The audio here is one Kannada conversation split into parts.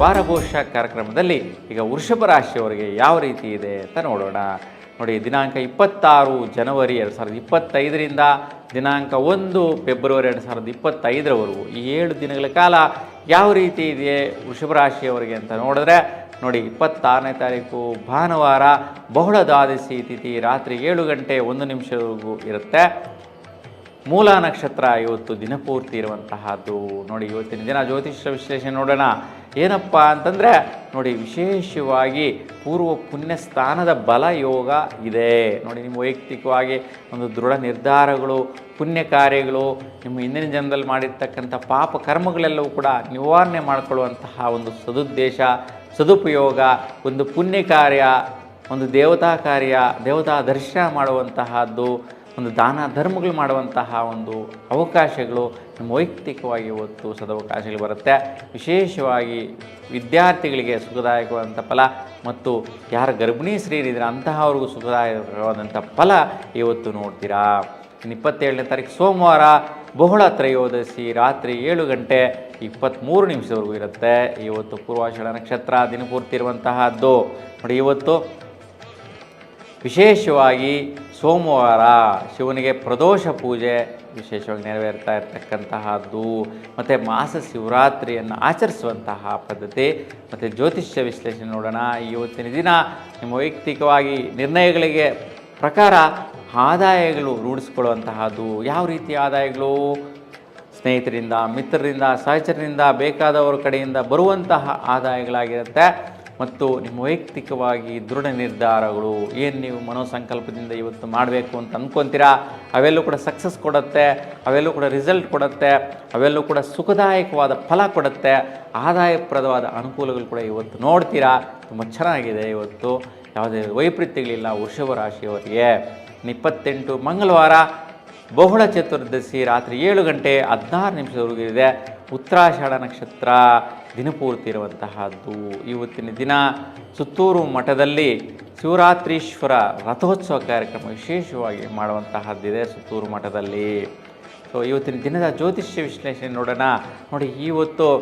ವಾರಭವಿಷ್ಯ ಕಾರ್ಯಕ್ರಮದಲ್ಲಿ ಈಗ ವೃಷಭ ರಾಶಿಯವರಿಗೆ ಯಾವ ರೀತಿ ಇದೆ ಅಂತ ನೋಡೋಣ. ನೋಡಿ, ದಿನಾಂಕ ಇಪ್ಪತ್ತಾರು ಜನವರಿ ಎರಡು ಸಾವಿರದ ಇಪ್ಪತ್ತೈದರಿಂದ ದಿನಾಂಕ ಒಂದು ಫೆಬ್ರವರಿ ಎರಡು ಸಾವಿರದ ಇಪ್ಪತ್ತೈದರವರೆಗೂ ಈ ಏಳು ದಿನಗಳ ಕಾಲ ಯಾವ ರೀತಿ ಇದೆ ವೃಷಭ ರಾಶಿಯವರಿಗೆ ಅಂತ ನೋಡಿದ್ರೆ, ನೋಡಿ, ಇಪ್ಪತ್ತಾರನೇ ತಾರೀಕು ಭಾನುವಾರ ಬಹುಳ ದ್ವಾದಶಿ ತಿಥಿ ರಾತ್ರಿ ಏಳು ಗಂಟೆ ಒಂದು ನಿಮಿಷವರೆಗೂ ಇರುತ್ತೆ. ಮೂಲ ನಕ್ಷತ್ರ ಇವತ್ತು ದಿನಪೂರ್ತಿ ಇರುವಂತಹದ್ದು. ನೋಡಿ, ಇವತ್ತಿನ ದಿನ ಜ್ಯೋತಿಷ್ಯ ವಿಶ್ಲೇಷಣೆ ನೋಡೋಣ. ಏನಪ್ಪ ಅಂತಂದರೆ ನೋಡಿ ವಿಶೇಷವಾಗಿ ಪೂರ್ವ ಪುಣ್ಯ ಸ್ಥಾನದ ಬಲ ಯೋಗ ಇದೆ. ನೋಡಿ ನಿಮ್ಮ ವೈಯಕ್ತಿಕವಾಗಿ ಒಂದು ದೃಢ ನಿರ್ಧಾರಗಳು, ಪುಣ್ಯ ಕಾರ್ಯಗಳು, ನಿಮ್ಮ ಹಿಂದಿನ ಜನದಲ್ಲಿ ಮಾಡಿರ್ತಕ್ಕಂಥ ಪಾಪ ಕರ್ಮಗಳೆಲ್ಲವೂ ಕೂಡ ನಿವಾರಣೆ ಮಾಡಿಕೊಳ್ಳುವಂತಹ ಒಂದು ಸದುದ್ದೇಶ, ಸದುಪಯೋಗ, ಒಂದು ಪುಣ್ಯ ಕಾರ್ಯ, ಒಂದು ದೇವತಾ ಕಾರ್ಯ, ದೇವತಾ ದರ್ಶನ ಮಾಡುವಂತಹದ್ದು. ಒಂದು ದಾನ ಧರ್ಮಗಳು ಮಾಡುವಂತಹ ಒಂದು ಅವಕಾಶಗಳು ನಮ್ಮ ವೈಯಕ್ತಿಕವಾಗಿ ಇವತ್ತು ಸದವಕಾಶಗಳು ಬರುತ್ತೆ. ವಿಶೇಷವಾಗಿ ವಿದ್ಯಾರ್ಥಿಗಳಿಗೆ ಸುಖದಾಯಕವಾದಂಥ ಫಲ ಮತ್ತು ಯಾರು ಗರ್ಭಿಣಿ ಸ್ತ್ರೀಯರಿದ್ರೆ ಅಂತಹವ್ರಿಗೂ ಸುಖದಾಯಕವಾದಂಥ ಫಲ ಇವತ್ತು ನೋಡ್ತೀರಾ. ಇಪ್ಪತ್ತೇಳನೇ ತಾರೀಕು ಸೋಮವಾರ ಬಹುಳ ತ್ರಯೋದಶಿ ರಾತ್ರಿ ಏಳು ಗಂಟೆ ಇಪ್ಪತ್ತ್ಮೂರು ನಿಮಿಷದವರೆಗೂ ಇರುತ್ತೆ. ಇವತ್ತು ಪೂರ್ವಾಷಾಢ ನಕ್ಷತ್ರ ದಿನಪೂರ್ತಿ ಇರುವಂತಹದ್ದು. ನೋಡಿ, ಇವತ್ತು ವಿಶೇಷವಾಗಿ ಸೋಮವಾರ ಶಿವನಿಗೆ ಪ್ರದೋಷ ಪೂಜೆ ವಿಶೇಷವಾಗಿ ನೆರವೇರ್ತಾ ಇರತಕ್ಕಂತಹದ್ದು, ಮತ್ತು ಮಾಸ ಶಿವರಾತ್ರಿಯನ್ನು ಆಚರಿಸುವಂತಹ ಪದ್ಧತಿ, ಮತ್ತು ಜ್ಯೋತಿಷ್ಯ ವಿಶ್ಲೇಷಣೆ ನೋಡೋಣ. ಇವತ್ತಿನ ದಿನ ನಿಮ್ಮ ವೈಯಕ್ತಿಕವಾಗಿ ನಿರ್ಣಯಗಳಿಗೆ ಪ್ರಕಾರ ಆದಾಯಗಳು ರೂಢಿಸ್ಕೊಳ್ಳುವಂತಹದ್ದು, ಯಾವ ರೀತಿಯ ಆದಾಯಗಳು? ಸ್ನೇಹಿತರಿಂದ, ಮಿತ್ರರಿಂದ, ಸಹಚರರಿಂದ, ಬೇಕಾದವರ ಕಡೆಯಿಂದ ಬರುವಂತಹ ಆದಾಯಗಳಾಗಿರುತ್ತೆ. ಮತ್ತು ನಿಮ್ಮ ವೈಯಕ್ತಿಕವಾಗಿ ದೃಢ ನಿರ್ಧಾರಗಳು ಏನು ನೀವು ಮನೋಸಂಕಲ್ಪದಿಂದ ಇವತ್ತು ಮಾಡಬೇಕು ಅಂತ ಅಂದ್ಕೊತೀರಾ ಅವೆಲ್ಲೂ ಕೂಡ ಸಕ್ಸಸ್ ಕೊಡುತ್ತೆ, ಅವೆಲ್ಲೂ ಕೂಡ ರಿಸಲ್ಟ್ ಕೊಡುತ್ತೆ, ಅವೆಲ್ಲೂ ಕೂಡ ಸುಖದಾಯಕವಾದ ಫಲ ಕೊಡುತ್ತೆ, ಆದಾಯಪ್ರದವಾದ ಅನುಕೂಲಗಳು ಕೂಡ ಇವತ್ತು ನೋಡ್ತೀರಾ? ತುಂಬ ಚೆನ್ನಾಗಿದೆ ಇವತ್ತು. ಯಾವುದೇ ವೈಪರೀತ್ಯಗಳಿಲ್ಲ, ವೃಷಭ ರಾಶಿಯವರಿಗೆ. ಇಪ್ಪತ್ತೆಂಟು ಮಂಗಳವಾರ, ಬಹುಳ ಚತುರ್ದಶಿ ರಾತ್ರಿ ಏಳು ಗಂಟೆ ಹದಿನಾರು ನಿಮಿಷದವರೆಗೂ ಇದೆ. ಉತ್ತರಾಷಾಢ ನಕ್ಷತ್ರ. ದಿನಪೂರ್ತಿ ಇರುವಂತಹದ್ದು ಇವತ್ತಿನ ದಿನ ಸುತ್ತೂರು ಮಠದಲ್ಲಿ ಶಿವರಾತ್ರೀಶ್ವರ ರಥೋತ್ಸವ ಕಾರ್ಯಕ್ರಮ ವಿಶೇಷವಾಗಿ ಮಾಡುವಂತಹದ್ದಿದೆ ಸುತ್ತೂರು ಮಠದಲ್ಲಿ. ಸೊ ಇವತ್ತಿನ ದಿನದ ಜ್ಯೋತಿಷ್ಯ ವಿಶ್ಲೇಷಣೆ ನೋಡೋಣ. ನೋಡಿ ಇವತ್ತು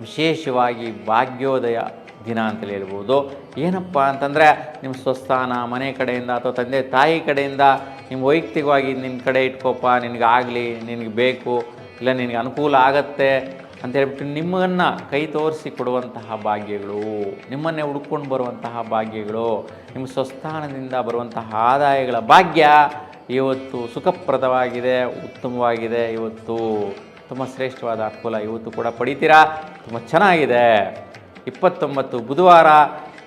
ವಿಶೇಷವಾಗಿ ಭಾಗ್ಯೋದಯ ದಿನ ಅಂತಲೇ ಹೇಳ್ಬೋದು. ಏನಪ್ಪ ಅಂತಂದರೆ, ನಿಮ್ಮ ಸ್ವಸ್ಥಾನ, ಮನೆ ಕಡೆಯಿಂದ ಅಥವಾ ತಂದೆ ತಾಯಿ ಕಡೆಯಿಂದ ನಿಮ್ಮ ವೈಯಕ್ತಿಕವಾಗಿ ನಿನ್ನ ಕಡೆ ಇಟ್ಕೋಪ್ಪ, ನಿನಗಾಗಲಿ, ನಿನಗೆ ಬೇಕು, ಇಲ್ಲ ನಿನಗೆ ಅನುಕೂಲ ಆಗತ್ತೆ ಅಂತ ಹೇಳ್ಬಿಟ್ಟು ನಿಮ್ಮನ್ನು ಕೈ ತೋರಿಸಿ ಕೊಡುವಂತಹ ಭಾಗ್ಯಗಳು, ನಿಮ್ಮನ್ನೇ ಹುಡ್ಕೊಂಡು ಬರುವಂತಹ ಭಾಗ್ಯಗಳು, ನಿಮ್ಮ ಸ್ವಸ್ಥಾನದಿಂದ ಬರುವಂತಹ ಆದಾಯಗಳ ಭಾಗ್ಯ ಇವತ್ತು ಸುಖಪ್ರದವಾಗಿದೆ, ಉತ್ತಮವಾಗಿದೆ. ಇವತ್ತು ತುಂಬ ಶ್ರೇಷ್ಠವಾದ ಅನುಕೂಲ ಇವತ್ತು ಕೂಡ ಪಡಿತೀರಾ? ತುಂಬ ಚೆನ್ನಾಗಿದೆ. ಇಪ್ಪತ್ತೊಂಬತ್ತು ಬುಧವಾರ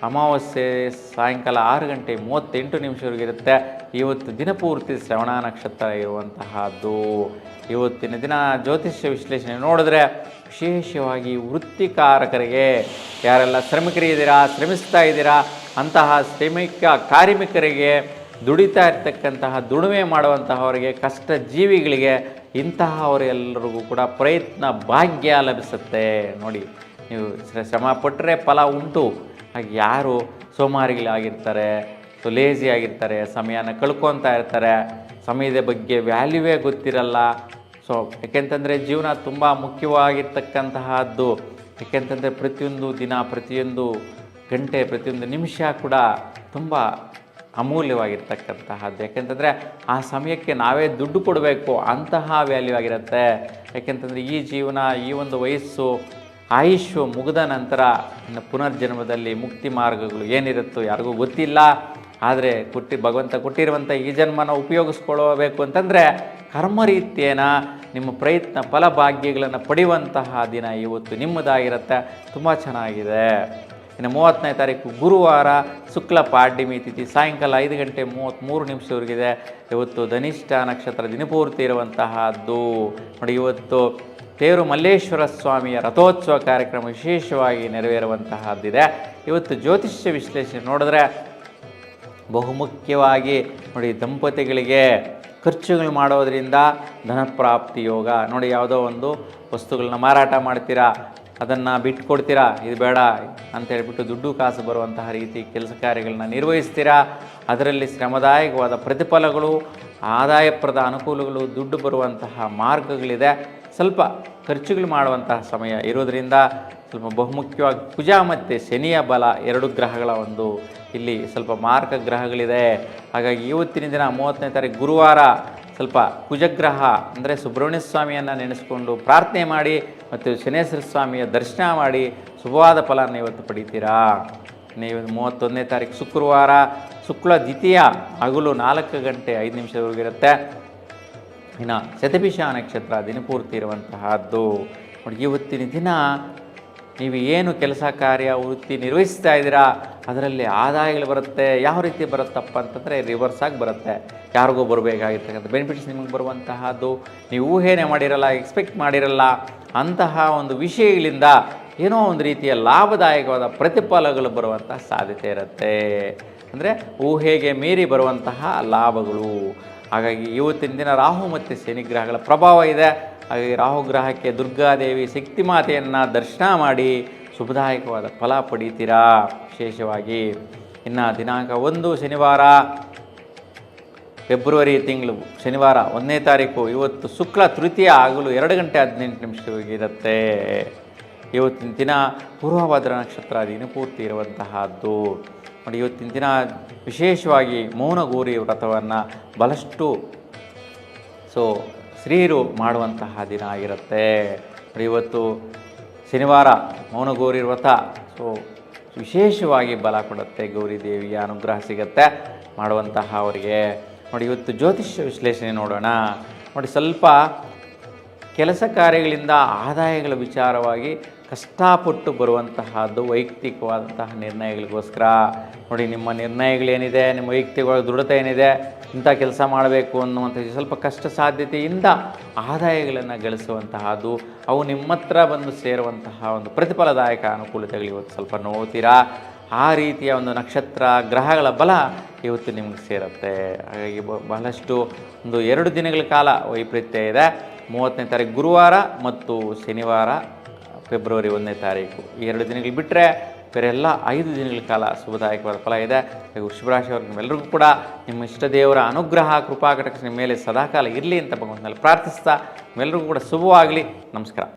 ಅಮಾವಾಸ್ಯೆ ಸಾಯಂಕಾಲ ಆರು ಗಂಟೆ ಮೂವತ್ತೆಂಟು ನಿಮಿಷವರೆಗೆ ಇರುತ್ತೆ. ಇವತ್ತು ದಿನಪೂರ್ತಿ ಶ್ರವಣ ನಕ್ಷತ್ರ ಇರುವಂತಹದ್ದು. ಇವತ್ತಿನ ದಿನ ಜ್ಯೋತಿಷ್ಯ ವಿಶ್ಲೇಷಣೆ ನೋಡಿದ್ರೆ ವಿಶೇಷವಾಗಿ ವೃತ್ತಿಕಾರಕರಿಗೆ, ಯಾರೆಲ್ಲ ಶ್ರಮಿಕರಿದ್ದೀರಾ ಶ್ರಮಿಸ್ತಾ ಇದ್ದೀರಾ, ಅಂತಹ ಶ್ರಮಿಕ ಕಾರ್ಮಿಕರಿಗೆ ದುಡಿತಾ ಇರ್ತಕ್ಕಂತಹ ದುಡಿಮೆ ಮಾಡುವಂತಹವರಿಗೆ ಕಷ್ಟ ಜೀವಿಗಳಿಗೆ ಇಂತಹವರೆಲ್ಲರಿಗೂ ಕೂಡ ಪ್ರಯತ್ನ ಭಾಗ್ಯ ಲಭಿಸುತ್ತೆ. ನೋಡಿ, ನೀವು ಶ್ರ- ಶ್ರಮ ಪಟ್ಟರೆ ಫಲ ಉಂಟು. ಹಾಗೆ ಯಾರು ಸೋಮಾರಿಗಳಾಗಿರ್ತಾರೆ ಸೊ ಲೇಜಿ ಆಗಿರ್ತಾರೆ, ಸಮಯನ ಕಳ್ಕೊತಾ ಇರ್ತಾರೆ, ಸಮಯದ ಬಗ್ಗೆ ವ್ಯಾಲ್ಯೂವೇ ಗೊತ್ತಿರಲ್ಲ ಸೊ ಯಾಕೆಂತಂದರೆ ಜೀವನ ತುಂಬ ಮುಖ್ಯವಾಗಿರ್ತಕ್ಕಂತಹದ್ದು. ಯಾಕೆಂತಂದರೆ ಪ್ರತಿಯೊಂದು ದಿನ, ಪ್ರತಿಯೊಂದು ಗಂಟೆ, ಪ್ರತಿಯೊಂದು ನಿಮಿಷ ಕೂಡ ತುಂಬ ಅಮೂಲ್ಯವಾಗಿರ್ತಕ್ಕಂತಹದ್ದು. ಯಾಕೆಂತಂದರೆ ಆ ಸಮಯಕ್ಕೆ ನಾವೇ ದುಡ್ಡು ಕೊಡಬೇಕು, ಅಂತಹ ವ್ಯಾಲ್ಯೂ ಆಗಿರುತ್ತೆ. ಯಾಕೆಂತಂದರೆ ಈ ಜೀವನ, ಈ ಒಂದು ವಯಸ್ಸು ಆಯುಷ್ಯು ಮುಗಿದ ನಂತರ ಪುನರ್ಜನ್ಮದಲ್ಲಿ ಮುಕ್ತಿ ಮಾರ್ಗಗಳು ಏನಿರುತ್ತೋ ಯಾರಿಗೂ ಗೊತ್ತಿಲ್ಲ. ಆದರೆ ಕೊಟ್ಟಿ ಭಗವಂತ ಕೊಟ್ಟಿರುವಂಥ ಈ ಜನ್ಮನ ಉಪಯೋಗಿಸ್ಕೊಳ್ಳಬೇಕು ಅಂತಂದರೆ ಕರ್ಮರೀತ್ಯೇನ ನಿಮ್ಮ ಪ್ರಯತ್ನ ಫಲಭಾಗ್ಯಗಳನ್ನು ಪಡೆಯುವಂತಹ ದಿನ ಇವತ್ತು ನಿಮ್ಮದಾಗಿರುತ್ತೆ. ತುಂಬ ಚೆನ್ನಾಗಿದೆ. ಇನ್ನು ಮೂವತ್ತನೇ ತಾರೀಕು ಗುರುವಾರ ಶುಕ್ಲ ಪಾಡ್ಯಮಿ ತಿಥಿ ಸಾಯಂಕಾಲ ಐದು ಗಂಟೆ ಮೂವತ್ತ್ಮೂರು ನಿಮಿಷವರೆಗಿದೆ ಇವತ್ತು ಧನಿಷ್ಠ ನಕ್ಷತ್ರ ದಿನಪೂರ್ತಿ ಇರುವಂತಹದ್ದು. ನೋಡಿ, ಇವತ್ತು ತೇರು ಮಲ್ಲೇಶ್ವರ ಸ್ವಾಮಿಯ ರಥೋತ್ಸವ ಕಾರ್ಯಕ್ರಮ ವಿಶೇಷವಾಗಿ ನೆರವೇರುವಂತಹದ್ದಿದೆ. ಇವತ್ತು ಜ್ಯೋತಿಷ್ಯ ವಿಶ್ಲೇಷಣೆ ನೋಡಿದ್ರೆ ಬಹುಮುಖ್ಯವಾಗಿ ನೋಡಿ ದಂಪತಿಗಳಿಗೆ ಖರ್ಚುಗಳು ಮಾಡೋದರಿಂದ ಧನಪ್ರಾಪ್ತಿ ಯೋಗ. ನೋಡಿ ಯಾವುದೋ ಒಂದು ವಸ್ತುಗಳನ್ನ ಮಾರಾಟ ಮಾಡ್ತೀರಾ, ಅದನ್ನು ಬಿಟ್ಕೊಡ್ತೀರಾ, ಇದು ಬೇಡ ಅಂತ ಹೇಳ್ಬಿಟ್ಟು ದುಡ್ಡು ಕಾಸು ಬರುವಂತಹ ರೀತಿ ಕೆಲಸ ಕಾರ್ಯಗಳನ್ನ ನಿರ್ವಹಿಸ್ತೀರಾ, ಅದರಲ್ಲಿ ಶ್ರಮದಾಯಕವಾದ ಪ್ರತಿಫಲಗಳು ಆದಾಯಪ್ರದ ಅನುಕೂಲಗಳು, ದುಡ್ಡು ಬರುವಂತಹ ಮಾರ್ಗಗಳಿದೆ. ಸ್ವಲ್ಪ ಖರ್ಚುಗಳು ಮಾಡುವಂತಹ ಸಮಯ ಇರೋದರಿಂದ ಸ್ವಲ್ಪ ಬಹುಮುಖ್ಯವಾಗಿ ಕುಜ ಮತ್ತು ಶನಿಯ ಬಲ ಎರಡು ಗ್ರಹಗಳ ಒಂದು ಇಲ್ಲಿ ಸ್ವಲ್ಪ ಮಾರ್ಕ ಗ್ರಹಗಳಿದೆ. ಹಾಗಾಗಿ ಇವತ್ತಿನ ದಿನ ಮೂವತ್ತನೇ ತಾರೀಕು ಗುರುವಾರ ಸ್ವಲ್ಪ ಕುಜಗ್ರಹ ಅಂದರೆ ಸುಬ್ರಹ್ಮಣ್ಯ ಸ್ವಾಮಿಯನ್ನು ನೆನೆಸ್ಕೊಂಡು ಪ್ರಾರ್ಥನೆ ಮಾಡಿ ಮತ್ತು ಶನೇಶ್ವರ ಸ್ವಾಮಿಯ ದರ್ಶನ ಮಾಡಿ ಶುಭವಾದ ಫಲವನ್ನು ಇವತ್ತು ಪಡಿತೀರಾ? ನೀವು ಮೂವತ್ತೊಂದನೇ ತಾರೀಕು ಶುಕ್ರವಾರ. ಶುಕ್ಲ ದ್ವಿತೀಯ ಹಗಲು ನಾಲ್ಕು ಗಂಟೆ ಐದು ನಿಮಿಷದವರೆಗಿರುತ್ತೆ ಇನ್ನು ಶತಭಿಷ ನಕ್ಷತ್ರ ದಿನಪೂರ್ತಿ ಇರುವಂತಹದ್ದು. ನೋಡಿ ಇವತ್ತಿನ ದಿನ ನೀವು ಏನು ಕೆಲಸ ಕಾರ್ಯ, ವೃತ್ತಿ ನಿರ್ವಹಿಸ್ತಾ ಇದ್ದೀರಾ, ಅದರಲ್ಲಿ ಆದಾಯಗಳು ಬರುತ್ತೆ. ಯಾವ ರೀತಿ ಬರುತ್ತಪ್ಪ ಅಂತಂದರೆ ರಿವರ್ಸ್ ಆಗಿ ಬರುತ್ತೆ. ಯಾರಿಗೂ ಬರಬೇಕಾಗಿರ್ತಕ್ಕಂಥ ಬೆನಿಫಿಟ್ಸ್ ನಿಮಗೆ ಬರುವಂತಹದ್ದು. ನೀವು ಊಹೆನೇ ಮಾಡಿರಲ್ಲ ಎಕ್ಸ್ಪೆಕ್ಟ್ ಮಾಡಿರಲ್ಲ, ಅಂತಹ ಒಂದು ವಿಷಯಗಳಿಂದ ಏನೋ ಒಂದು ರೀತಿಯ ಲಾಭದಾಯಕವಾದ ಪ್ರತಿಫಲಗಳು ಬರುವಂಥ ಸಾಧ್ಯತೆ ಇರುತ್ತೆ. ಅಂದರೆ ಊಹೆಗೆ ಮೀರಿ ಬರುವಂತಹ ಲಾಭಗಳು. ಹಾಗಾಗಿ ಇವತ್ತಿನ ದಿನ ರಾಹು ಮತ್ತು ಶನಿ ಗ್ರಹಗಳ ಪ್ರಭಾವ ಇದೆ. ಹಾಗಾಗಿ ರಾಹು ಗ್ರಹಕ್ಕೆ ದುರ್ಗಾದೇವಿ ಶಕ್ತಿ ಮಾತೆಯನ್ನು ದರ್ಶನ ಮಾಡಿ ಶುಭದಾಯಕವಾದ ಫಲ ಪಡೀತೀರಾ ವಿಶೇಷವಾಗಿ. ಇನ್ನು ದಿನಾಂಕ ಒಂದು ಶನಿವಾರ, ಫೆಬ್ರವರಿ ತಿಂಗಳು ಶನಿವಾರ ಒಂದನೇ ತಾರೀಕು. ಇವತ್ತು ಶುಕ್ಲ ತೃತೀಯ ಆಗಲು ಎರಡು ಗಂಟೆ ಹದಿನೆಂಟು ನಿಮಿಷವಿರುತ್ತೆ ಇವತ್ತಿನ ದಿನ ಪೂರ್ವಭದ್ರ ನಕ್ಷತ್ರ ದಿನಪೂರ್ತಿ ಇರುವಂತಹದ್ದು. ನೋಡಿ, ಇವತ್ತಿನ ದಿನ ವಿಶೇಷವಾಗಿ ಮೌನಗೌರಿ ವ್ರತವನ್ನು ಬಹಳಷ್ಟು ಸೊ ಸ್ತ್ರೀಯರು ಮಾಡುವಂತಹ ದಿನ ಆಗಿರುತ್ತೆ. ನೋಡಿ, ಇವತ್ತು ಶನಿವಾರ ಮೌನಗೌರಿ ವ್ರತ, ಸೊ ವಿಶೇಷವಾಗಿ ಬಲ ಕೊಡುತ್ತೆ, ಗೌರಿ ದೇವಿಯ ಅನುಗ್ರಹ ಸಿಗತ್ತೆ ಮಾಡುವಂತಹ ಅವರಿಗೆ. ನೋಡಿ, ಇವತ್ತು ಜ್ಯೋತಿಷ್ಯ ವಿಶ್ಲೇಷಣೆ ನೋಡೋಣ. ನೋಡಿ, ಸ್ವಲ್ಪ ಕೆಲಸ ಕಾರ್ಯಗಳಿಂದ ಆದಾಯಗಳ ವಿಚಾರವಾಗಿ ಕಷ್ಟಪಟ್ಟು ಬರುವಂತಹದ್ದು ವೈಯಕ್ತಿಕವಾದಂತಹ ನಿರ್ಣಯಗಳಿಗೋಸ್ಕರ. ನೋಡಿ, ನಿಮ್ಮ ನಿರ್ಣಯಗಳೇನಿದೆ, ನಿಮ್ಮ ವೈಯಕ್ತಿಕವಾಗಿ ದೃಢತೆ ಏನಿದೆ, ಇಂಥ ಕೆಲಸ ಮಾಡಬೇಕು ಅನ್ನುವಂಥ ಸ್ವಲ್ಪ ಕಷ್ಟ ಸಾಧ್ಯತೆಯಿಂದ ಆದಾಯಗಳನ್ನು ಗಳಿಸುವಂತಹದ್ದು, ಅವು ನಿಮ್ಮ ಹತ್ರ ಬಂದು ಸೇರುವಂತಹ ಒಂದು ಪ್ರತಿಫಲದಾಯಕ ಅನುಕೂಲತೆಗಳು ಇವತ್ತು ಸ್ವಲ್ಪ ನೋಡ್ತೀರಾ? ಆ ರೀತಿಯ ಒಂದು ನಕ್ಷತ್ರ ಗ್ರಹಗಳ ಬಲ ಇವತ್ತು ನಿಮಗೆ ಸೇರುತ್ತೆ. ಹಾಗಾಗಿ ಬಹಳಷ್ಟು ಒಂದು ಎರಡು ದಿನಗಳ ಕಾಲ ವೈಪರೀತ್ಯ ಇದೆ. ಮೂವತ್ತನೇ ತಾರೀಕು ಗುರುವಾರ ಮತ್ತು ಶನಿವಾರ ಫೆಬ್ರವರಿ ಒಂದನೇ ತಾರೀಕು. ಈ ಎರಡು ದಿನಗಳು ಬಿಟ್ಟರೆ ಬೇರೆ ಎಲ್ಲ ಐದು ದಿನಗಳ ಕಾಲ ಶುಭದಾಯಕವಾದ ಫಲ ಇದೆ. ಹಾಗೆ ವೃಷಭರಾಶಿಯವ್ರಿಗೆ ನಿಮ್ಮೆಲ್ಲರಿಗೂ ಕೂಡ ನಿಮ್ಮ ಇಷ್ಟ ದೇವರ ಅನುಗ್ರಹ, ಕೃಪಾ ಘಟಕ ನಿಮ್ಮ ಮೇಲೆ ಸದಾಕಾಲ ಇರಲಿ ಅಂತ ಭಗವಂತನಲ್ಲಿ ಪ್ರಾರ್ಥಿಸ್ತಾ ನಿಮ್ಮೆಲ್ಲರಿಗೂ ಕೂಡ ಶುಭವಾಗಲಿ. ನಮಸ್ಕಾರ.